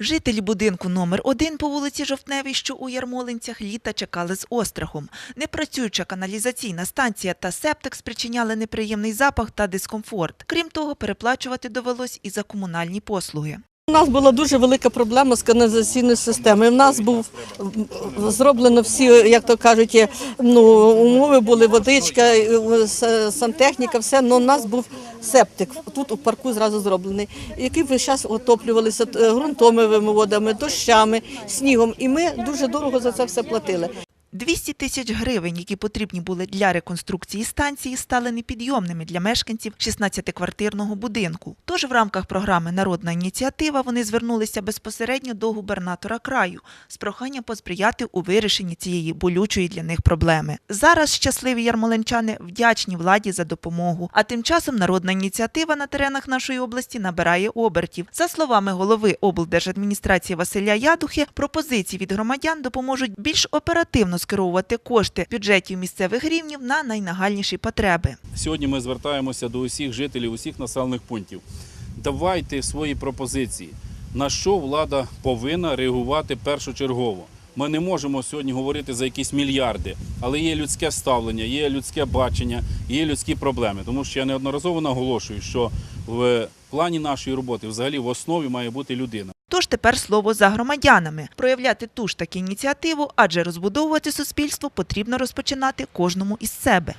Жителі будинку номер 1 по вулиці Жовтневій, що у Ярмолинцях, літа чекали з острахом. Непрацююча каналізаційна станція та септик спричиняли неприємний запах та дискомфорт. Крім того, переплачувати довелось і за комунальні послуги. У нас була дуже велика проблема з каналізаційною системою. У нас був зроблено всі, як то кажуть, ну, умови були, водичка, е, сантехніка, все, але у нас був септик. Тут у парку зразу зроблений, який весь час отоплювалися ґрунтовими водами, дощами, снігом. І ми дуже дорого за це все платили. 200 тисяч гривень, які потрібні були для реконструкції станції, стали непідйомними для мешканців 16-квартирного будинку. Тож в рамках програми Народна ініціатива вони звернулися безпосередньо до губернатора краю з проханням посприяти у вирішенні цієї болючої для них проблеми. Зараз щасливі ярмолинчани вдячні владі за допомогу. А тим часом народна ініціатива на теренах нашої області набирає обертів. За словами голови облдержадміністрації Василя Ядухи, пропозиції від громадян допоможуть більш оперативно скеровувати кошти бюджетів місцевих рівнів на найнагальніші потреби. Сьогодні ми звертаємося до усіх жителів усіх населених пунктів. Давайте свої пропозиції, на що влада повинна реагувати першочергово. Ми не можемо сьогодні говорити за якісь мільярди, але є людське ставлення, є людське бачення, є людські проблеми. Тому що я неодноразово наголошую, що в плані нашої роботи взагалі в основі має бути людина. Тож тепер слово за громадянами проявляти ту ж таки ініціативу, адже розбудовувати суспільство потрібно розпочинати кожному із себе.